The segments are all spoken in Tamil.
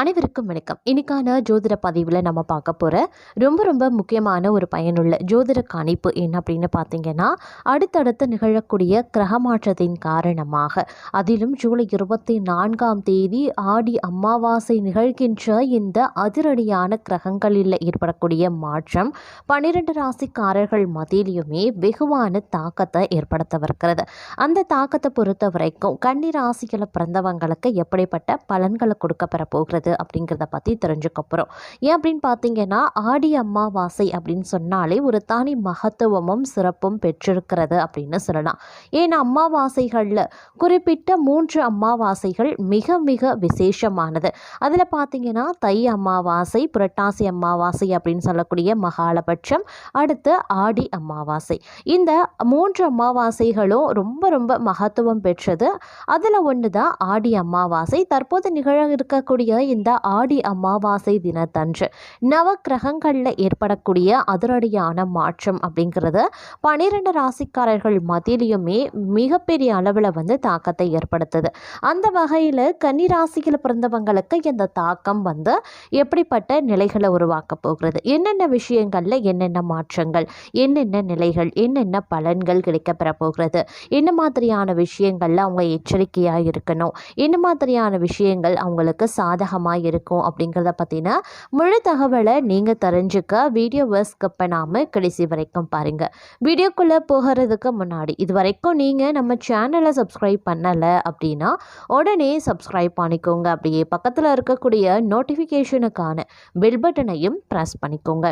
அனைவருக்கும் வணக்கம். இன்னைக்கான ஜோதிட பதிவில் நம்ம பார்க்க போகிற ரொம்ப ரொம்ப முக்கியமான ஒரு பயனுள்ள ஜோதிட கணிப்பு என்ன அப்படின்னு பார்த்தீங்கன்னா அடுத்தடுத்து நிகழக்கூடிய கிரக மாற்றத்தின் காரணமாக. அதிலும் ஜூலை இருபத்தி நான்காம் தேதி ஆடி அமாவாசை நிகழ்கின்ற இந்த அதிரடியான கிரகங்களில் ஏற்படக்கூடிய மாற்றம் பன்னிரெண்டு ராசிக்காரர்கள் மத்தியிலுமே வெகுவான தாக்கத்தை ஏற்படுத்தவிருக்கிறது. அந்த தாக்கத்தை பொறுத்த வரைக்கும் கன்னி ராசிகளை பிறந்தவங்களுக்கு எப்படிப்பட்ட பலன்களை கொடுக்கப்பெற போகிறது? நடக்குது அப்படிங்கிறத பற்றி தெரிஞ்சுக்க போகிறோம் ஏன் அப்படின்னு பார்த்தீங்கன்னா ஆடி அம்மாவாசை அப்படின்னு சொன்னாலே ஒரு தனி மகத்துவமும் சிறப்பும் பெற்றிருக்கிறது அப்படின்னு சொல்லலாம். ஏன்னா அம்மாவாசைகளில் குறிப்பிட்ட மூன்று அம்மாவாசைகள் மிக மிக விசேஷமானது. அதில் பார்த்தீங்கன்னா தை அம்மாவாசை புரட்டாசி அம்மாவாசை அப்படின்னு சொல்லக்கூடிய மகாலபட்சம் அடுத்து ஆடி அம்மாவாசை இந்த மூன்று அமாவாசைகளும் ரொம்ப ரொம்ப மகத்துவம் பெற்றது. அதில் ஒன்று தான் ஆடி அமாவாசை. தற்போது நிகழ இருக்கக்கூடிய இந்த ஆடி அமாவாசை தினத்தன்று நவக்கிரகங்களில் ஏற்படக்கூடிய அதிரடியான மாற்றம் அப்படிங்கிறது பனிரெண்டு ராசிக்காரர்கள் மத்தியிலையுமே மிகப்பெரிய அளவில் வந்து தாக்கத்தை ஏற்படுத்துது. அந்த வகையில் கன்னி ராசியில் பிறந்தவங்களுக்கு இந்த தாக்கம் வந்து எப்படிப்பட்ட நிலைகளை உருவாக்க போகிறது? என்னென்ன விஷயங்களில் என்னென்ன மாற்றங்கள் என்னென்ன நிலைகள் என்னென்ன பலன்கள் கிடைக்கப்பெற போகிறது? என்ன மாதிரியான விஷயங்களில் அவங்க எச்சரிக்கையாக இருக்கணும்? என்ன மாதிரியான விஷயங்கள் அவங்களுக்கு சாதகமாக இருக்கும் அப்படிங்கிறத பற்றின முழு தகவலை நீங்கள் தெரிஞ்சுக்க வீடியோவை ஸ்கிப் பண்ணாமல் கடைசி வரைக்கும் பாருங்கள் வீடியோக்குள்ளே போகிறதுக்கு முன்னாடி இது வரைக்கும் நீங்கள் நம்ம சேனலை சப்ஸ்கிரைப் பண்ணலை அப்படின்னா உடனே சப்ஸ்கிரைப் பண்ணிக்கோங்க. அப்படியே பக்கத்தில் இருக்கக்கூடிய நோட்டிஃபிகேஷனுக்கான பெல் பட்டனையும் ப்ரெஸ் பண்ணிக்கோங்க.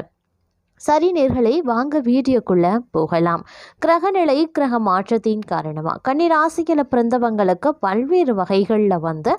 சரி நேர்களை வாங்க வீடியோக்குள்ளே போகலாம். கிரகநிலை கிரக மாற்றத்தின் காரணமாக கன்னி பிறந்தவங்களுக்கு பல்வேறு வகைகளில் வந்து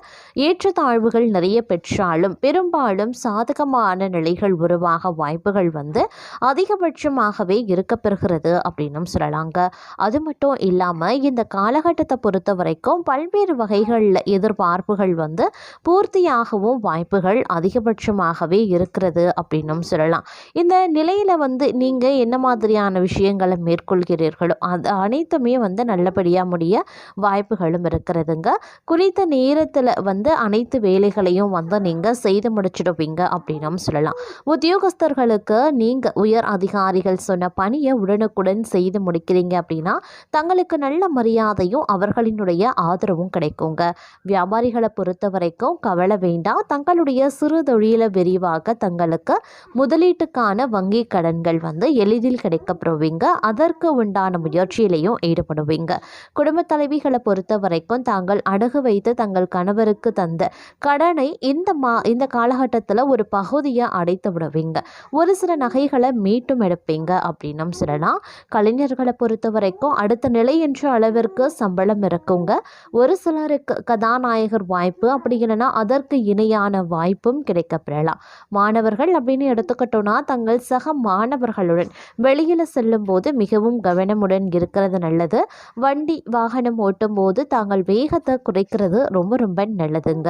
ஏற்றத்தாழ்வுகள் நிறைய பெற்றாலும் பெரும்பாலும் சாதகமான நிலைகள் உருவாக வாய்ப்புகள் வந்து அதிகபட்சமாகவே இருக்கப்பெறுகிறது அப்படின்னும் சொல்லலாங்க. அது மட்டும் இல்லாமல் இந்த காலகட்டத்தை பொறுத்த வரைக்கும் பல்வேறு வகைகளில் எதிர்பார்ப்புகள் வந்து பூர்த்தியாகவும் வாய்ப்புகள் அதிகபட்சமாகவே இருக்கிறது அப்படின்னும் சொல்லலாம். இந்த நிலையில் வந்து நீங்கள் என்ன மாதிரியான விஷயங்களை மேற்கொள்கிறீர்களோ அது அனைத்துமே வந்து நல்லபடியாக முடிய வாய்ப்புகளும் இருக்கிறதுங்க. குறித்த நேரத்தில் வந்து அனைத்து வேலைகளையும் வந்து நீங்கள் செய்து முடிச்சிடுவீங்க அப்படின்னும் சொல்லலாம். உத்தியோகஸ்தர்களுக்கு நீங்கள் உயர் அதிகாரிகள் சொன்ன பணியை உடனுக்குடன் செய்து முடிக்கிறீங்க அப்படின்னா தங்களுக்கு நல்ல மரியாதையும் அவர்களினுடைய ஆதரவும் கிடைக்குங்க. வியாபாரிகளை பொறுத்த வரைக்கும் கவலை வேண்டாம். தங்களுடைய சிறு தொழிலை விரிவாக தங்களுக்கு முதலீட்டுக்கான வங்கி கடன்கள் வந்து எளிதில் கிடைக்கப்படுவீங்க அதற்கு உண்டான முயற்சியிலையும் ஈடுபடுவீங்க. குடும்ப தலைவிகளை பொறுத்த வரைக்கும் தாங்கள் அடகு வைத்து தங்கள் கணவருக்கு தந்த கடனை இந்த மா இந்த காலகட்டத்தில் ஒரு பகுதியை அடைத்து விடுவீங்க. ஒரு சில நகைகளை மீட்டும் எடுப்பீங்க அப்படின்னும் சொல்லலாம். கலைஞர்களை பொறுத்த வரைக்கும் அடுத்த நிலை என்ற அளவிற்கு சம்பளம் இருக்குங்க. ஒரு சிலருக்கு கதாநாயகர் வாய்ப்பு அப்படி இல்லைன்னா அதற்கு இணையான வாய்ப்பும் கிடைக்கப்பெறலாம். மாணவர்கள் அப்படின்னு எடுத்துக்கிட்டோன்னா தங்கள் சக மாணவர்களுடன் வெளியில் செல்லும் போது மிகவும் கவனமுடன் இருக்கிறது நல்லது. வண்டி வாகனம் ஓட்டும் போது தாங்கள் வேகத்தை குறைக்கிறது ரொம்ப ரொம்ப நல்லதுங்க.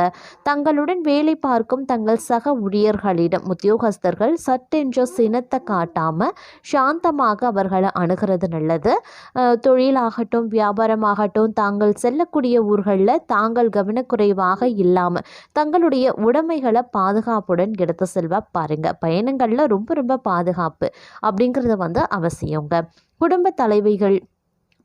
தங்களுடன் வேலை பார்க்கும் தங்கள் சக ஊழியர்களிடம் உத்தியோகஸ்தர்கள் சட்டென்ற சினத்தை காட்டாமல் சாந்தமாக அவர்களை அணுகிறது நல்லது. தொழிலாகட்டும் வியாபாரமாகட்டும் தாங்கள் செல்லக்கூடிய ஊர்களில் தாங்கள் கவனக்குறைவாக இல்லாமல் தங்களுடைய உடைமைகளை பாதுகாப்புடன் எடுத்து செல்வ பாருங்கள் பயணங்களில் ரொம்ப ரொம்ப பாதுகாப்பு அப்படிங்கிறது வந்து அவசியங்க. குடும்ப தலைவிகள்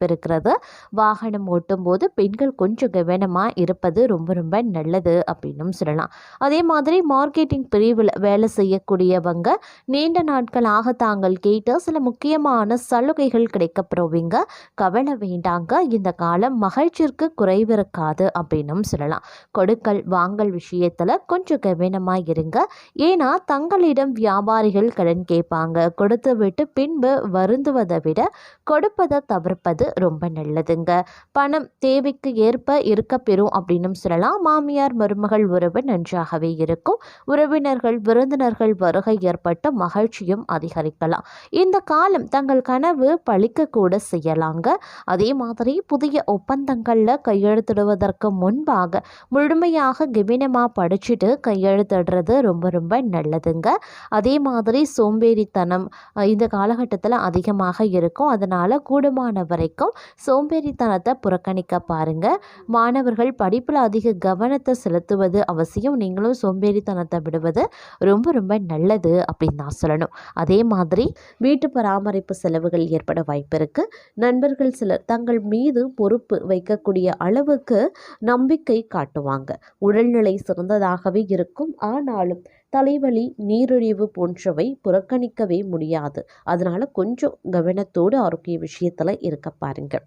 இருக்கிறது. வாகனம் ஓட்டும்போது பெண்கள் கொஞ்சம் கவனமாக இருப்பது ரொம்ப ரொம்ப நல்லது அப்படின்னும் சொல்லலாம். அதே மாதிரி மார்க்கெட்டிங் பிரிவில் வேலை செய்யக்கூடியவங்க நீண்ட நாட்களாக தாங்கள் கேட்டு சில முக்கியமான சலுகைகள் கிடைக்கப்பெறுவீங்க. கவலை வேண்டாங்க. இந்த காலம் மகிழ்ச்சிற்கு குறைவிருக்காது அப்படின்னும் சொல்லலாம். கொடுக்கல் வாங்கல் விஷயத்தில் கொஞ்சம் கவனமாக இருங்க. ஏன்னா தங்களிடம் வியாபாரிகள் கடன் கேட்பாங்க. கொடுத்து விட்டு பின்பு வருந்துவதை விட கொடுப்பதை தவிர்ப்பது ரொம்ப நல்லதுங்க. பணம் தேவைக்கு ஏற்ப இருக்க பெறும் அப்படின்னும் சொல்லலாம். மாமியார் மருமகள் உறவு நன்றாகவே இருக்கும். உறவினர்கள் விருந்தினர்கள் வருகை ஏற்பட்டு மகிழ்ச்சியும் அதிகரிக்கலாம். இந்த காலம் தங்கள் கனவு பழிக்க கூட செய்யலாங்க. அதே மாதிரி புதிய ஒப்பந்தங்களில் கையெழுத்திடுவதற்கு முன்பாக முழுமையாக கவனமாக படிச்சுட்டு கையெழுத்திடுறது ரொம்ப ரொம்ப நல்லதுங்க. அதே மாதிரி சோம்பேறித்தனம் இந்த காலகட்டத்தில் அதிகமாக இருக்கும். அதனால் கூடுமான வரைக்கும் சோம்பேறித்தனத்தை புறக்கணிக்க பாருங்க. மாணவர்கள் படிப்பில் அதிக கவனத்தை செலுத்துவது அவசியம். நீங்களும் சோம்பேறித்தனத்தை விடுவது ரொம்ப ரொம்ப நல்லது அப்படின்னு நான் சொல்லணும். அதே மாதிரி வீட்டு பராமரிப்பு செலவுகள் ஏற்பட வாய்ப்பு இருக்கு. நண்பர்கள் சிலர் தங்கள் மீது பொறுப்பு வைக்கக்கூடிய அளவுக்கு நம்பிக்கை காட்டுவாங்க. உடல்நிலை சிறந்ததாகவே இருக்கும். ஆனாலும் தலைவலி நீரிழிவு போன்றவை புறக்கணிக்கவே முடியாது. அதனால கொஞ்சம் கவனத்தோடு ஆரோக்கிய விஷயத்துல இருக்க பாருங்கள்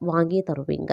வாங்கி தருவீங்க.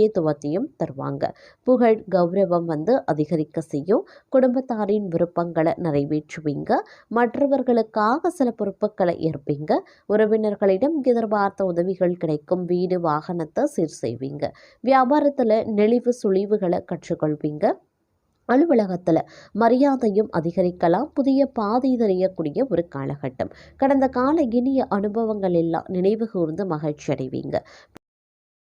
முக்கியத்துவத்தையும் தருவாங்க. புகழ் கௌரவம் வந்து அதிகரிக்க செய்யும். குடும்பத்தாரின் விருப்பங்களை நிறைவேற்றுவீங்க. மற்றவர்களுக்காக சில பொறுப்புகளை ஏற்பீங்க. உறவினர்களிடம் எதிர்பார்த்த உதவிகள் கிடைக்கும். வீடு வாகனத்தை சீர் செய்வீங்க. வியாபாரத்தில் நெளிவு சுழிவுகளை கற்றுக்கொள்வீங்க. அலுவலகத்தில் மரியாதையும் அதிகரிக்கலாம். புதிய பாதை தெரியக்கூடிய ஒரு காலகட்டம். கடந்த கால இனிய அனுபவங்கள் எல்லாம் நினைவு கூர்ந்து மகிழ்ச்சி அடைவீங்க